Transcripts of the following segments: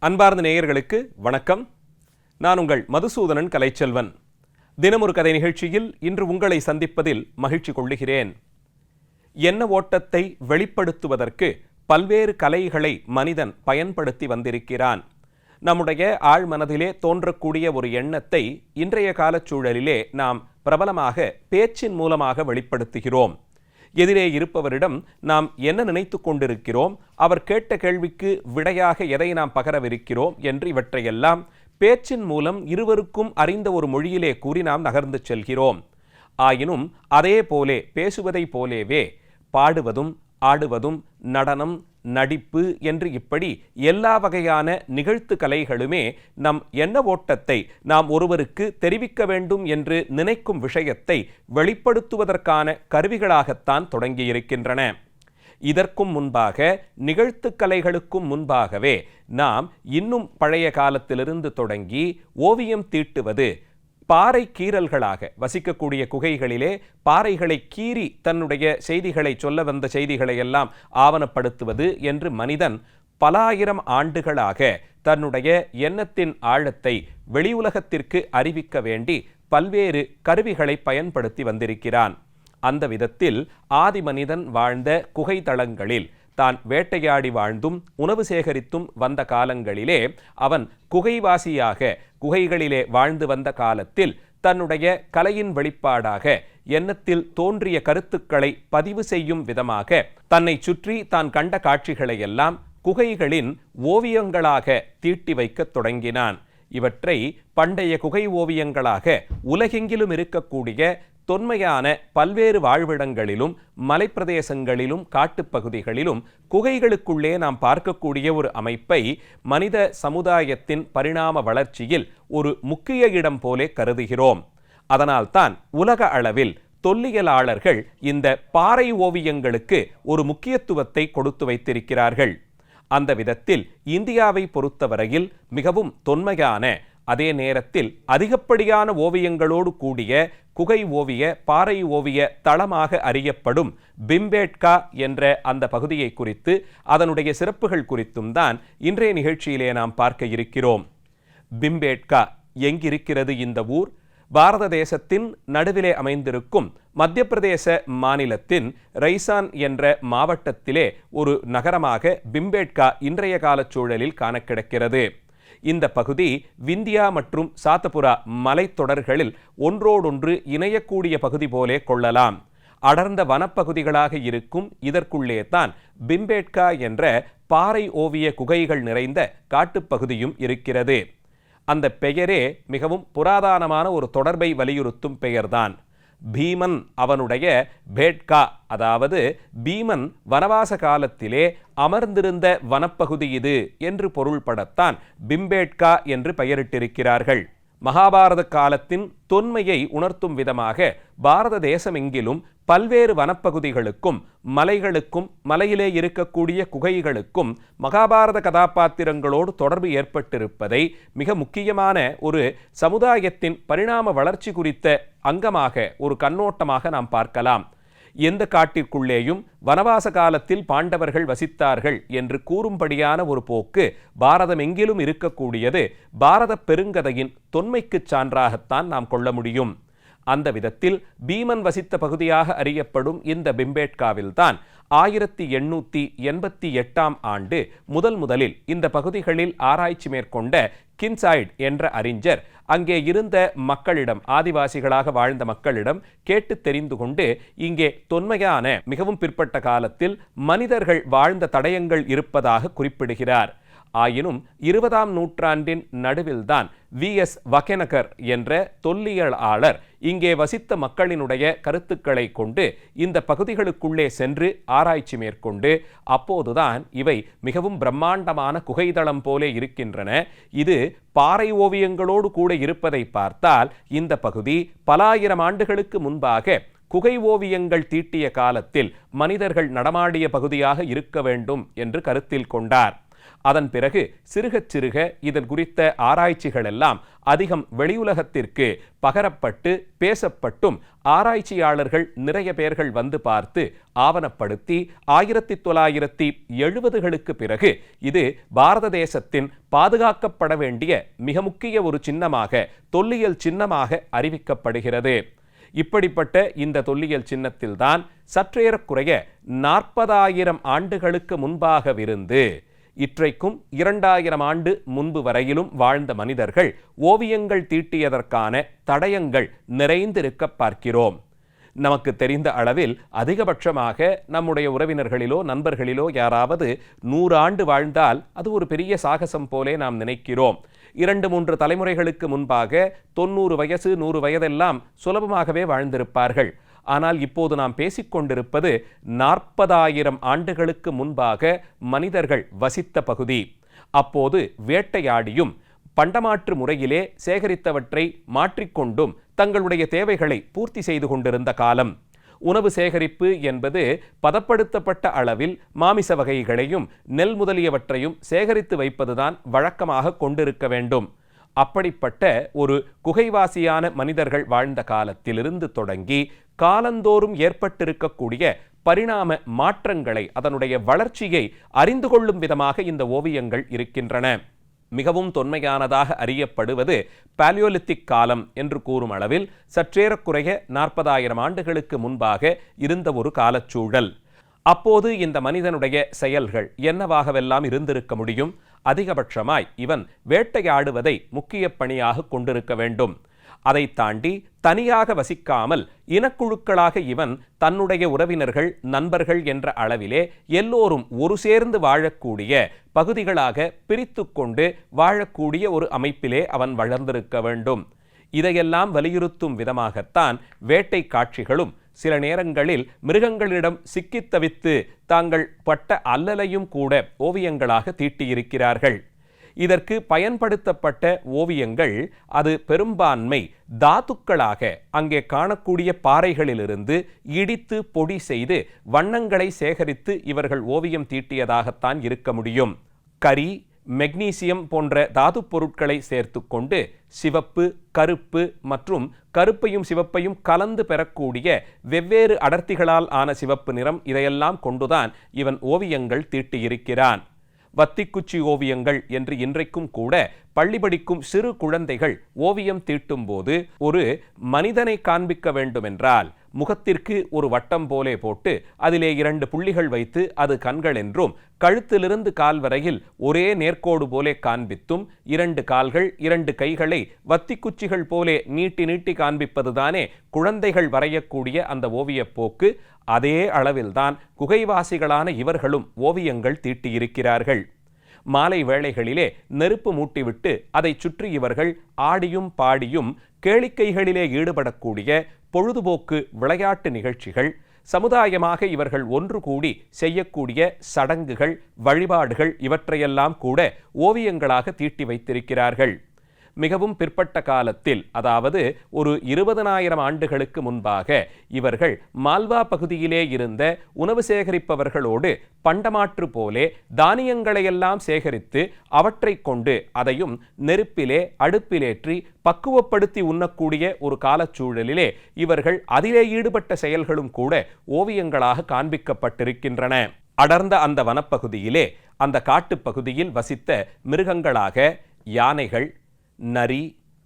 அன்பார்ந்த நேயர்களுக்கு வணக்கம். நான் உங்கள் மதுசூதனன் கலைச்செல்வன். தினமொரு கதை நிகழ்ச்சியில் இன்று உங்களை சந்திப்பதில் மகிழ்ச்சி கொள்ளுகிறேன். என்ன ஓட்டத்தை வெளிப்படுத்துவதற்கு பல்வேறு கலைகளை மனிதன் பயன்படுத்தி வந்திருக்கிறான். நம்முடைய ஆழ்மனதிலே தோன்றக்கூடிய ஒரு எண்ணத்தை இன்றைய காலச்சூழலிலே நாம் பிரபலமாக பேச்சின் மூலமாக வெளிப்படுத்துகிறோம். எதிரே இருப்பவரிடம் நாம் என்ன நினைத்து கொண்டிருக்கிறோம்? அவர் கேட்ட கேள்விக்கு விடையாக எதை நாம் பகரவிருக்கிறோம் என்று இவற்றையெல்லாம் பேச்சின் மூலம் இருவருக்கும் அறிந்த ஒரு மொழியிலே கூறி நாம் நகர்ந்து செல்கிறோம். ஆயினும் அதே போலே பேசுவதை போலேவே பாடுவதும் ஆடுவதும் நடனம் நடிப்பு என்று இப்படி எல்லா வகையான நிகழ்த்து கலைகளுமே நம் எண்ண ஓட்டத்தை நாம் ஒருவருக்கு தெரிவிக்க வேண்டும் என்று நினைக்கும் விஷயத்தை வெளிப்படுத்துவதற்கான கருவிகளாகத்தான் தொடங்கியிருக்கின்றன. இதற்கும் முன்பாக நிகழ்த்து கலைகளுக்கும் முன்பாகவே நாம் இன்னும் பழைய காலத்திலிருந்து தொடங்கி ஓவியம் தீட்டுவது பாறை கீறல்களாக வசிக்கக்கூடிய குகைகளிலே பாறைகளை கீறி தன்னுடைய செய்திகளை சொல்ல வந்த செய்திகளை எல்லாம் ஆவணப்படுத்துவது என்று மனிதன் பலாயிரம் ஆண்டுகளாக தன்னுடைய எண்ணத்தின் ஆழத்தை வெளி உலகத்திற்கு அறிவிக்க வேண்டி பல்வேறு கருவிகளை பயன்படுத்தி வந்திருக்கிறான். அந்த விதத்தில் ஆதி மனிதன் வாழ்ந்த குகை தளங்களில் தான் வேட்டையாடி வாழ்ந்தும் உணவு சேகரித்தும் வந்த காலங்களிலே அவன் குகைவாசியாக குகைகளிலே வாழ்ந்து வந்த காலத்தில் தன்னுடைய கலையின் வெளிப்பாடாக எண்ணத்தில் தோன்றிய கருத்துக்களை பதிவு செய்யும் விதமாக தன்னை சுற்றி தான் கண்ட காட்சிகளையெல்லாம் குகைகளின் ஓவியங்களாக தீட்டி வைக்கத் தொடங்கினான். இவற்றை பண்டைய குகை ஓவியங்களாக உலகெங்கிலும் இருக்கக்கூடிய தொன்மையான பல்வேறு வாழ்விடங்களிலும் மலைப்பிரதேசங்களிலும் காட்டுப்பகுதிகளிலும் குகைகளுக்குள்ளே நாம் பார்க்கக்கூடிய ஒரு அமைப்பை மனித சமுதாயத்தின் பரிணாம வளர்ச்சியில் ஒரு முக்கிய இடம் போலே கருதுகிறோம். அதனால்தான் உலக அளவில் தொல்லியலாளர்கள் இந்த பாறை ஓவியங்களுக்கு ஒரு முக்கியத்துவத்தை கொடுத்து வைத்திருக்கிறார்கள். அந்த விதத்தில் இந்தியாவை பொறுத்தவரையில் மிகவும் தொன்மையான அதே நேரத்தில் அதிகப்படியான ஓவியங்களோடு கூடிய குகை ஓவிய பாறை ஓவிய தளமாக அறியப்படும் பிம்பேட்கா என்ற அந்த பகுதியை குறித்து அதனுடைய சிறப்புகள் குறித்தும் தான் இன்றைய நிகழ்ச்சியிலே நாம் பார்க்க இருக்கிறோம். பிம்பேட்கா எங்கிருக்கிறது இந்த ஊர்? பாரத தேசத்தின் நடுவிலே அமைந்திருக்கும் மத்திய பிரதேச மாநிலத்தின் ரைசான் என்ற மாவட்டத்திலே ஒரு நகரமாக பிம்பேட்கா இன்றைய காலச் சூழலில் காண கிடக்கிறது. இந்த பகுதி விந்தியா மற்றும் சாத்தபுரா மலைத்தொடர்களில் ஒன்றோடொன்று இணையக்கூடிய பகுதி போலே கொள்ளலாம். அடர்ந்த வனப்பகுதிகளாக இருக்கும் இதற்குள்ளே தான் பிம்பேட்கா என்ற பாறை ஓவிய குகைகள் நிறைந்த காட்டுப்பகுதியும் இருக்கிறது. அந்த பெயரே மிகவும் புராதனமான ஒரு தொடர்பை வலியுறுத்தும் பெயர்தான். பீமன் அவனுடைய பேட்கா அதாவது பீமன் வனவாச காலத்திலே அமர்ந்திருந்த வனப்பகுதி இது என்று பொருள்படத்தான் பிம்பேட்கா என்று பெயரிட்டிருக்கிறார்கள். மகாபாரத காலத்தின் தொன்மையை உணர்த்தும் விதமாக பாரத தேசமெங்கிலும் பல்வேறு வனப்பகுதிகளுக்கும் மலைகளுக்கும் மலையிலே இருக்கக்கூடிய குகைகளுக்கும் மகாபாரத கதாபாத்திரங்களோடு தொடர்பு ஏற்பட்டிருப்பதை மிக முக்கியமான ஒரு சமுதாயத்தின் பரிணாம வளர்ச்சி குறித்த அங்கமாக ஒரு கண்ணோட்டமாக நாம் பார்க்கலாம். எந்த காட்டிற்குள்ளேயும் வனவாச காலத்தில் பாண்டவர்கள் வசித்தார்கள் என்று கூறும்படியான ஒரு போக்கு பாரதம் எங்கிலும் இருக்கக்கூடியது. பாரத பெருங்கதையின் தொன்மைக்குச் சான்றாகத்தான் நாம் கொள்ள முடியும். அந்த விதத்தில் பீமன் வசித்த பகுதியாக அறியப்படும் இந்த பிம்பேட்காவில்தான் ஆயிரத்தி எண்ணூற்றி எண்பத்தி எட்டாம் ஆண்டு முதல் முதலில் இந்த பகுதிகளில் ஆராய்ச்சி மேற்கொண்ட கின்சைட் என்ற அறிஞர் அங்கே இருந்த மக்களிடம் ஆதிவாசிகளாக வாழ்ந்த மக்களிடம் கேட்டு தெரிந்து கொண்டு இங்கே தொன்மையான மிகவும் பிற்பட்ட காலத்தில் மனிதர்கள் வாழ்ந்த தடயங்கள் இருப்பதாக குறிப்பிடுகிறார். ஆயினும் இருபதாம் நூற்றாண்டின் நடுவில்தான் வி. எஸ். வகெனகர் என்ற தொல்லியலாளர் இங்கே வசித்த மக்களினுடைய கருத்துக்களை கொண்டு இந்த பகுதிகளுக்குள்ளே சென்று ஆராய்ச்சி மேற்கொண்டு அப்போதுதான் இவை மிகவும் பிரம்மாண்டமான குகைதளம் போலே இருக்கின்றன. இது பாறை ஓவியங்களோடு கூட இருப்பதை பார்த்தால் இந்த பகுதி பலாயிரம் ஆண்டுகளுக்கு முன்பாக குகை ஓவியங்கள் தீட்டிய காலத்தில் மனிதர்கள் நடமாடிய பகுதியாக இருக்க வேண்டும் என்று கருத்தில் கொண்டார். அதன் பிறகு சிறுகச் சிறுக இதன் குறித்த ஆராய்ச்சிகள் எல்லாம் அதிகம் வெளியுலகத்திற்கு பகரப்பட்டு பேசப்பட்டும் ஆராய்ச்சியாளர்கள் நிறைய பேர்கள் வந்து பார்த்து ஆவணப்படுத்தி ஆயிரத்தி தொள்ளாயிரத்தி எழுபதுகளுக்கு பிறகு இது பாரத தேசத்தின் பாதுகாக்கப்பட வேண்டிய மிக முக்கிய ஒரு சின்னமாக தொல்லியல் சின்னமாக அறிவிக்கப்படுகிறது. இப்படிப்பட்ட இந்த தொல்லியல் சின்னத்தில்தான் சற்றேறக்குறைய நாற்பதாயிரம் ஆண்டுகளுக்கு முன்பாகவிருந்து இற்றைக்கும் இரண்டாயிரம் ஆண்டு முன்பு வரையிலும் வாழ்ந்த மனிதர்கள் ஓவியங்கள் தீட்டியதற்கான தடயங்கள் நிறைந்திருக்க பார்க்கிறோம். நமக்கு தெரிந்த அளவில் அதிகபட்சமாக நம்முடைய உறவினர்களிலோ நண்பர்களிலோ யாராவது நூறு ஆண்டு வாழ்ந்தால் அது ஒரு பெரிய சாகசம் போலே நாம் நினைக்கிறோம். இரண்டு மூன்று தலைமுறைகளுக்கு முன்பாக தொண்ணூறு வயசு நூறு வயதெல்லாம் சுலபமாகவே வாழ்ந்திருப்பார்கள். ஆனால் இப்போது நாம் பேசிக்கொண்டிருப்பது நாற்பதாயிரம் ஆண்டுகளுக்கு முன்பாக மனிதர்கள் வசித்த பகுதி. அப்போது வேட்டையாடியும் பண்டமாற்று முறையிலே சேகரித்தவற்றை மாற்றிக்கொண்டும் தங்களுடைய தேவைகளை பூர்த்தி செய்து கொண்டிருந்த காலம். உணவு சேகரிப்பு என்பது பதப்படுத்தப்பட்ட அளவில் மாமிச வகைகளையும் நெல் முதலியவற்றையும் சேகரித்து வைப்பதுதான் வழக்கமாக கொண்டிருக்க வேண்டும். அப்படிப்பட்ட ஒரு குகைவாசியான மனிதர்கள் வாழ்ந்த காலத்திலிருந்து தொடங்கி காலந்தோறும் ஏற்பட்டிருக்கக்கூடிய பரிணாம மாற்றங்களை அதனுடைய வளர்ச்சியை அறிந்து கொள்ளும் விதமாக இந்த ஓவியங்கள் இருக்கின்றன. மிகவும் தொன்மையானதாக அறியப்படுவது பாலியோலித்திக் காலம் என்று கூறும் அளவில் சற்றேறக்குறைய நாற்பதாயிரம் ஆண்டுகளுக்கு முன்பாக இருந்த ஒரு காலச்சூழல். அப்போது இந்த மனிதனுடைய செயல்கள் என்னவாகவெல்லாம் இருந்திருக்க முடியும்? அதிகபட்சமாய் இவன் வேட்டையாடுவதை முக்கிய பணியாக கொண்டிருக்க வேண்டும். அதை தாண்டி தனியாக வசிக்காமல் இனக்குழுக்களாக இவன் தன்னுடைய உறவினர்கள் நண்பர்கள் என்ற அளவிலே எல்லோரும் ஒரு சேர்ந்து வாழக்கூடிய பகுதிகளாக பிரித்து கொண்டு வாழக்கூடிய ஒரு அமைப்பிலே அவன் வளர்ந்திருக்க வேண்டும். இதையெல்லாம் வலியுறுத்தும் விதமாகத்தான் வேட்டை காட்சிகளும் சில நேரங்களில் மிருகங்களிடம் சிக்கித் தவித்து தாங்கள் பட்ட அல்லலையும் கூட ஓவியங்களாக தீட்டியிருக்கிறார்கள். இதற்கு பயன்படுத்தப்பட்ட ஓவியங்கள் அது பெரும்பான்மை தாத்துக்களாக அங்கே காணக்கூடிய பாறைகளிலிருந்து இடித்து பொடி செய்து வண்ணங்களை சேகரித்து இவர்கள் ஓவியம் தீட்டியதாகத்தான் இருக்க முடியும். கரி மெக்னீசியம் போன்ற தாது பொருட்களை சேர்த்து கொண்டு சிவப்பு கருப்பு மற்றும் கருப்பையும் சிவப்பையும் கலந்து பெறக்கூடிய வெவ்வேறு அடர்த்திகளால் ஆன சிவப்பு நிறம் இதையெல்லாம் கொண்டுதான் இவன் ஓவியங்கள் தீட்டியிருக்கிறான். வத்திக்குச்சி ஓவியங்கள் என்று இன்றைக்கும் கூட பள்ளி படிக்கும் சிறு குழந்தைகள் ஓவியம் தீட்டும் போது ஒரு மனிதனை காண்பிக்க வேண்டுமென்றால் முகத்திற்கு ஒரு வட்டம் போலே போட்டு அதிலே இரண்டு புள்ளிகள் வைத்து அது கண்கள் என்றும் கழுத்திலிருந்து கால் வரையில் ஒரே நேர்கோடு போலே காண்பித்தும் இரண்டு கால்கள் இரண்டு கைகளை வத்திக்குச்சிகள் போலே நீட்டி நீட்டி காண்பிப்பதுதானே குழந்தைகள் வரையக்கூடிய அந்த ஓவியப் போக்கு. அதே அளவில்தான் குகைவாசிகளான இவர்களும் ஓவியங்கள் தீட்டியிருக்கிறார்கள். மாலை வேளைகளிலே நெருப்பு மூட்டிவிட்டு அதை சுற்றி இவர்கள் ஆடியும் பாடியும் கேளிக்கைகளிலே ஈடுபடக்கூடிய பொழுதுபோக்கு விளையாட்டு நிகழ்ச்சிகள் சமுதாயமாக இவர்கள் ஒன்று கூடி செய்யக்கூடிய சடங்குகள் வழிபாடுகள் இவற்றையெல்லாம் கூட ஓவியங்களாக தீட்டி வைத்திருக்கிறார்கள். மிகவும் பிற்பட்ட காலத்தில் அதாவது ஒரு இருபதனாயிரம் ஆண்டுகளுக்கு முன்பாக இவர்கள் மால்வா பகுதியிலே இருந்த உணவு சேகரிப்பவர்களோடு பண்டமாற்று போலே தானியங்களையெல்லாம் சேகரித்து அவற்றை கொண்டு அதையும் நெருப்பிலே அடுப்பிலேற்றி பக்குவப்படுத்தி உண்ணக்கூடிய ஒரு காலச்சூழலிலே இவர்கள் அதிலே ஈடுபட்ட செயல்களும் கூட ஓவியங்களாக காண்பிக்கப்பட்டிருக்கின்றன. அடர்ந்த அந்த வனப்பகுதியிலே அந்த காட்டுப்பகுதியில் வசித்த மிருகங்களாக யானைகள் நரி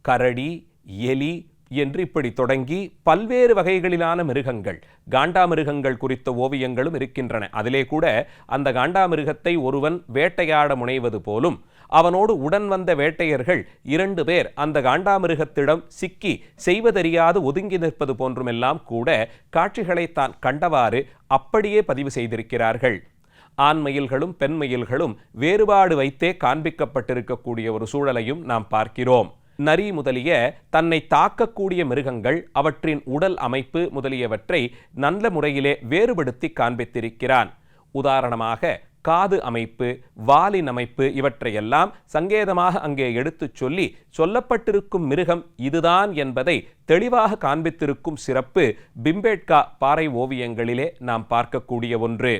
கரடி எலி என்று இப்படி தொடங்கி பல்வேறு வகைகளிலான மிருகங்கள் காண்டாமிருகங்கள் குறித்த ஓவியங்களும் இருக்கின்றன. அதிலே கூட அந்த காண்டாமிருகத்தை ஒருவன் வேட்டையாட முனைவது போலும் அவனோடு உடன் வந்த வேட்டையர்கள் இரண்டு பேர் அந்த காண்டாமிருகத்திடம் சிக்கி செய்வதறியாது ஒதுங்கி நிற்பது போன்றுமெல்லாம் கூட காட்சிகளை தான் கண்டவாறு அப்படியே பதிவு செய்திருக்கிறார்கள். ஆண் மயில்களும் பெண் மயில்களும் வேறுபாடு வைத்தே காண்பிக்கப்பட்டிருக்கக்கூடிய ஒரு சூழலையும் நாம் பார்க்கிறோம். நரி முதலிய தன்னை தாக்கக்கூடிய மிருகங்கள் அவற்றின் உடல் அமைப்பு முதலியவற்றை நல்ல முறையிலே வேறுபடுத்தி காண்பித்திருக்கிறான். உதாரணமாக காது அமைப்பு வாலின் அமைப்பு இவற்றையெல்லாம் சங்கேதமாக அங்கே எடுத்துச் சொல்லி சொல்லப்பட்டிருக்கும் மிருகம் இதுதான் என்பதை தெளிவாக காண்பித்திருக்கும் சிறப்பு பிம்பேட்கா பாறை ஓவியங்களிலே நாம் பார்க்கக்கூடிய ஒன்று.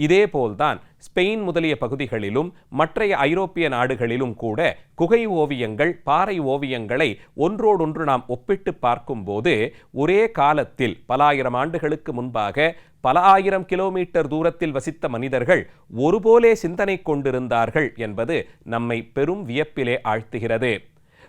இதேபோல்தான் ஸ்பெயின் முதலிய பகுதிகளிலும் மற்றைய ஐரோப்பிய நாடுகளிலும் கூட குகை ஓவியங்கள் பாறை ஓவியங்களை ஒன்றோடொன்று நாம் ஒப்பிட்டு பார்க்கும்போது ஒரே காலத்தில் பல ஆயிரம் ஆண்டுகளுக்கு முன்பாக பல ஆயிரம் கிலோமீட்டர் தூரத்தில் வசித்த மனிதர்கள் ஒருபோலே சிந்தனை கொண்டிருந்தார்கள் என்பது நம்மை பெரும் வியப்பிலே ஆழ்த்துகிறது.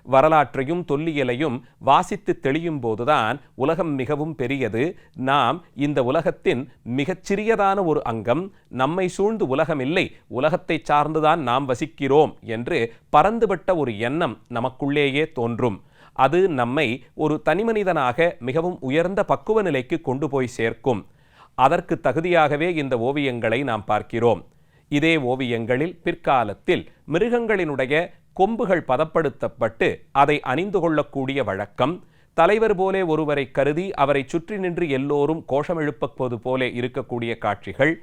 வரலாற்றையும் தொல்லியலையும் வாசித்து தெளியும் போதுதான் உலகம் மிகவும் பெரியது. நாம் இந்த உலகத்தின் மிகச்சிறியதான ஒரு அங்கம் நம்மை சூழ்ந்து உலகம் இல்லை உலகத்தை சார்ந்துதான் நாம் வசிக்கிறோம் என்று பறந்துபட்ட ஒரு எண்ணம் நமக்குள்ளேயே தோன்றும். அது நம்மை ஒரு தனிமனிதனாக மிகவும் உயர்ந்த பக்குவ நிலைக்கு கொண்டு போய் சேர்க்கும். அதற்கு தகுதியாகவே இந்த ஓவியங்களை நாம் பார்க்கிறோம். இதே ஓவியங்களில் பிற்காலத்தில் மிருகங்களினுடைய கொம்புகள் பதப்படுத்தப்பட்டு அதை அணிந்து கொள்ளக்கூடிய வழக்கம். தலைவர் போலே ஒருவரை கருதி அவரை சுற்றி நின்று எல்லோரும் கோஷம் எழுப்பப்போது போலே இருக்கக்கூடிய காட்சிகள்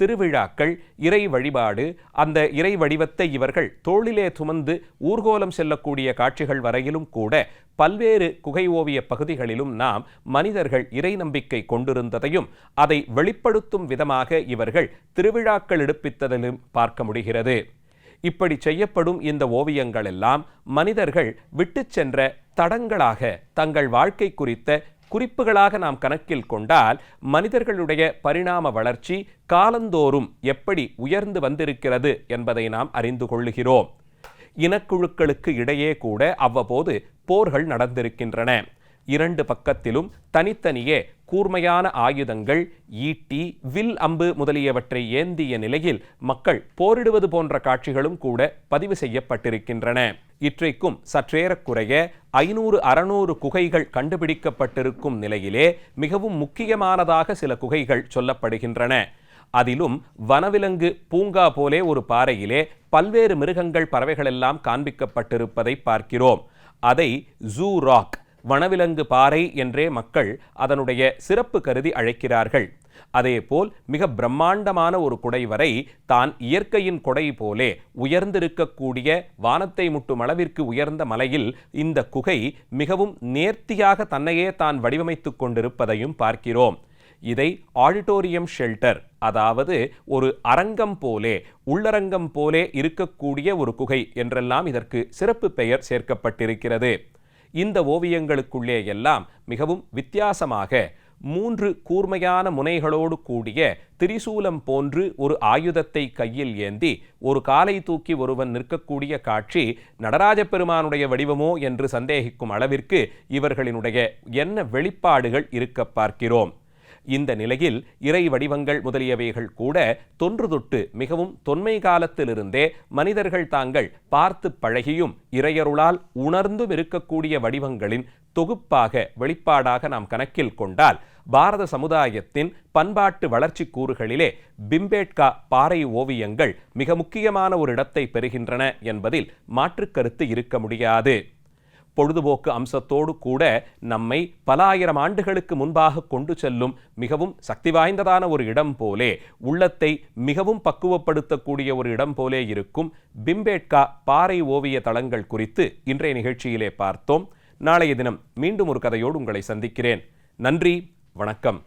திருவிழாக்கள் இறை வழிபாடு அந்த இறை வடிவத்தை இவர்கள் தோளிலே சுமந்து ஊர்கோலம் செல்லக்கூடிய காட்சிகள் வரையிலும் கூட பல்வேறு குகை ஓவிய பகுதிகளிலும் நாம் மனிதர்கள் இறை நம்பிக்கை கொண்டிருந்ததையும் அதை வெளிப்படுத்தும் விதமாக இவர்கள் திருவிழாக்கள் எடுப்பித்ததிலும் பார்க்க முடிகிறது. இப்படி செய்யப்படும் இந்த ஓவியங்கள் எல்லாம் மனிதர்கள் விட்டு சென்ற தடங்களாக தங்கள் வாழ்க்கை குறித்த குறிப்புகளாக நாம் கணக்கில் கொண்டால் மனிதர்களுடைய பரிணாம வளர்ச்சி காலந்தோறும் எப்படி உயர்ந்து வந்திருக்கிறது என்பதை நாம் அறிந்து கொள்ளுகிறோம். இனக்குழுக்களுக்கு இடையே கூட அவ்வப்போது போர்கள் நடந்திருக்கின்றன. இரண்டு பக்கத்திலும் தனித்தனியே கூர்மையான ஆயுதங்கள் ஈட்டி வில் அம்பு முதலியவற்றை ஏந்திய நிலையில் மக்கள் போரிடுவது போன்ற காட்சிகளும் கூட பதிவு செய்யப்பட்டிருக்கின்றன. இற்றைக்கும் சற்றேறக்குறைய ஐநூறு அறநூறு குகைகள் கண்டுபிடிக்கப்பட்டிருக்கும் நிலையிலே மிகவும் முக்கியமானதாக சில குகைகள் சொல்லப்படுகின்றன. அதிலும் வனவிலங்கு பூங்கா போலே ஒரு பாறையிலே பல்வேறு மிருகங்கள் பறவைகளெல்லாம் காண்பிக்கப்பட்டிருப்பதை பார்க்கிறோம். அதை ஜூ ராக் வனவிலங்கு பாறை என்றே மக்கள் அதனுடைய சிறப்பு கருதி அழைக்கிறார்கள். அதேபோல் மிக பிரம்மாண்டமான ஒரு குடைவரை தான் இயற்கையின் கொடை போலே உயர்ந்திருக்கக்கூடிய வானத்தை முட்டும் அளவிற்கு உயர்ந்த மலையில் இந்த குகை மிகவும் நேர்த்தியாக தன்னையே தான் வடிவமைத்துக் கொண்டிருப்பதையும் பார்க்கிறோம். இதை ஆடிட்டோரியம் ஷெல்டர் அதாவது ஒரு அரங்கம் போலே உள்ளரங்கம் போலே இருக்கக்கூடிய ஒரு குகை என்றெல்லாம் இதற்கு சிறப்பு பெயர் சேர்க்கப்பட்டிருக்கிறது. இந்த ஓவியங்களுக்குள்ளே எல்லாம் மிகவும் வித்தியாசமாக மூன்று கூர்மையான முனைகளோடு கூடிய திரிசூலம் போன்று ஒரு ஆயுதத்தை கையில் ஏந்தி ஒரு காலை தூக்கி ஒருவன் நிற்கக்கூடிய காட்சி நடராஜ பெருமானுடைய வடிவமோ என்று சந்தேகிக்கும் அளவிற்கு இவர்களினுடைய என்ன வெளிப்பாடுகள் இருக்க பார்க்கிறோம். இந்த நிலையில் இறை வடிவங்கள் முதலியவைகள் கூட தொன்று தொட்டு மிகவும் தொன்மை காலத்திலிருந்தே மனிதர்கள் தாங்கள் பார்த்து பழகியும் இறையருளால் உணர்ந்தும் இருக்கக்கூடிய வடிவங்களின் தொகுப்பாக வெளிப்பாடாக நாம் கணக்கில் கொண்டால் பாரத சமுதாயத்தின் பண்பாட்டு வளர்ச்சி கூறுகளிலே பிம்பேட்கா பாறை ஓவியங்கள் மிக முக்கியமான ஒரு இடத்தை பெறுகின்றன என்பதில் மாற்றுக்கருத்து இருக்க முடியாது. பொழுதுபோக்கு அம்சத்தோடு கூட நம்மை பல ஆயிரம் ஆண்டுகளுக்கு முன்பாக கொண்டு செல்லும் மிகவும் சக்தி வாய்ந்ததான ஒரு இடம் போலே உள்ளத்தை மிகவும் பக்குவப்படுத்தக்கூடிய ஒரு இடம் போலே இருக்கும் பிம்பேட்கா பாறை ஓவிய தளங்கள் குறித்து இன்றைய நிகழ்ச்சியிலே பார்த்தோம். நாளைய தினம் மீண்டும் ஒரு கதையோடு உங்களை சந்திக்கிறேன். நன்றி வணக்கம்.